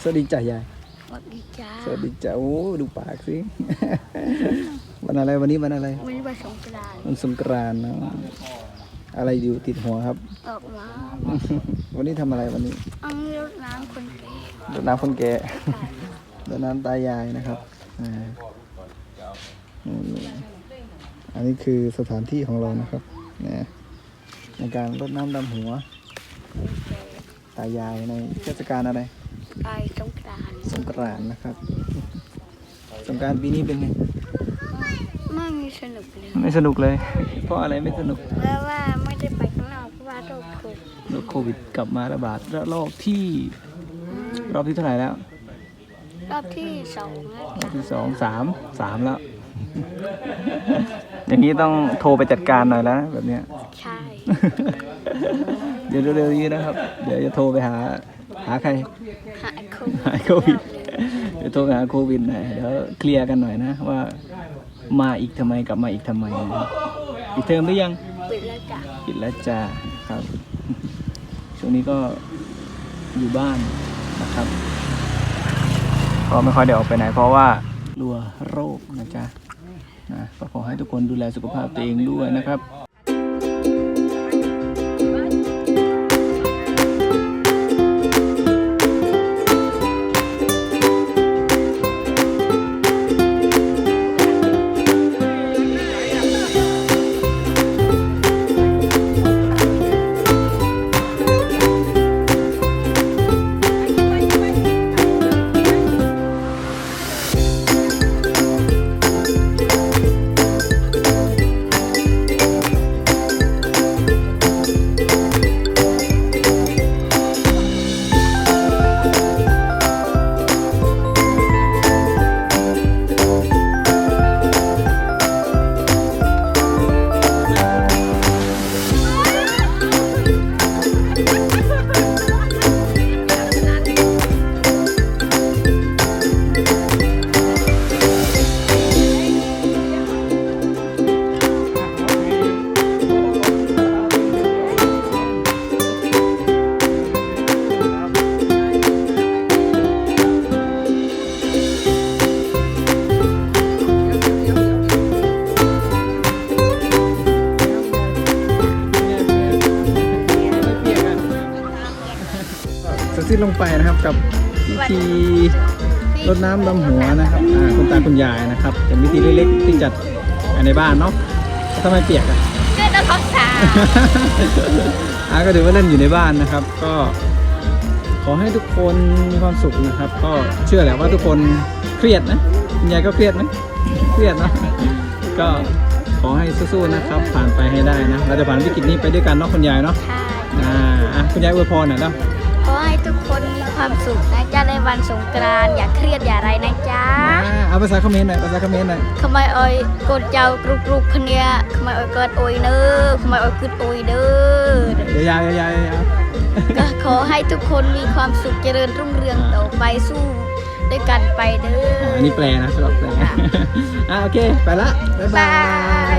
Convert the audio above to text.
สวัสดีจ้ะยายสวัสดีจ้าสวัสดีจ้ะโอ้ดูปากสิวันอะไรวันนี้วันอะไรวันนี้วันสงกรานต์วันสงกรานต์เนอะอะไรอยู่ติดหัวครับออกมาวันนี้ทำอะไรวันนี้เอารดน้ำคนแก่รดน้ำคนแก่รดน้ำตายายนะครับอ่าอืมอันนี้คือสถานที่ของเรานะครับนะในการรดน้ำดำหัว ตายายในเทศกาลอะไร ไปสงกรานต์สงกรานต์นะครับสงกรารปีนี้เป็นไงไม่มีสนุกเลยไม่สนุกเลย เพราะอะไรไม่สนุกเพราะว่าไม่ได้ไปข้างนอกเพราะว่าโรคโควิดโรคโควิดกลับมาระบาดระลอกที่ รอบที่เท่าไหร่แล้ว รอบที่สองแล้วรอบจ้ะที่สองสามสามแล้ว อย่างนี้ต้องโทรไปจัดการหน่อยแล้วนะแบบเนี้ยใช่ เดี๋ยวเร็วๆนี้นะครับ เดี๋ยวจะโทรไปหา หาใคร หายโควิดหาโควิดเดี๋ยวโทรไปหาโควิดหน่อยเดี๋ยวเคลียร์กันหน่อยนะว่า มาอีกทำไมกลับมาอีกทำไมนะอีกเทอมหรือยัง ปิดแล้วจ้ะปิดแล้วจ้าครับ ช่วงนี้ก็อยู่บ้านนะครับ ก็ไม่ค่อยได้ออกไปไหนเพราะว่ากลัวโรคนะจ๊ะนะก็ขอให้ทุกคนดูแลสุขภาพตัวเองด้วยนะครับ เสร็จสิ้นลงไปนะครับกับพิธีรดน้ำดำหัวนะครับอ่าคุณตาคุณยายนะครับเป็นพิธีเล็กๆที่จัดในบ้านเนาะทำไมเปียกอะเกิดอะไรสาอาก็ถือว่าเล่นอยู่ในบ้านนะครับ ก็ขอให้ทุกคนมีความสุขนะครับ ก็เชื่อแหละว่าทุกคนเครียดนะคุณยายก็เครียดไหมเครียดเนอะก็ขอให้สู้ๆนะครับ ผ่านไปให้ได้นะเราจะผ่านวิกฤตนี้ไปด้วยกันเนาะคุณยายเนาะใช่อ่าอะคุณยายอวยพรหน่อยแล้วขอให้ ทุกคนมีความสุขนะจ๊ะในวันสงกรานต์อย่าเครียดอย่าไรนะจ๊ะเอาภาษาเขมรหน่อยภาษาเขมรหน่อยทำไมออยกดเจ้ากรุกรุกพะเนี้ยทำไมออยเกิดโอยเนอทำไมออยกึดโอยเด้อ ยาวๆยาวยาวยาวก็ขอให้ทุกคนมีความสุขเจริญรุ่งเรืองต่อไปสู้ด้วยกันไปเด้ออันนี้แปลนะสำหรับแปลอะ อ่าโอเค ไปละ บ๊ายบาย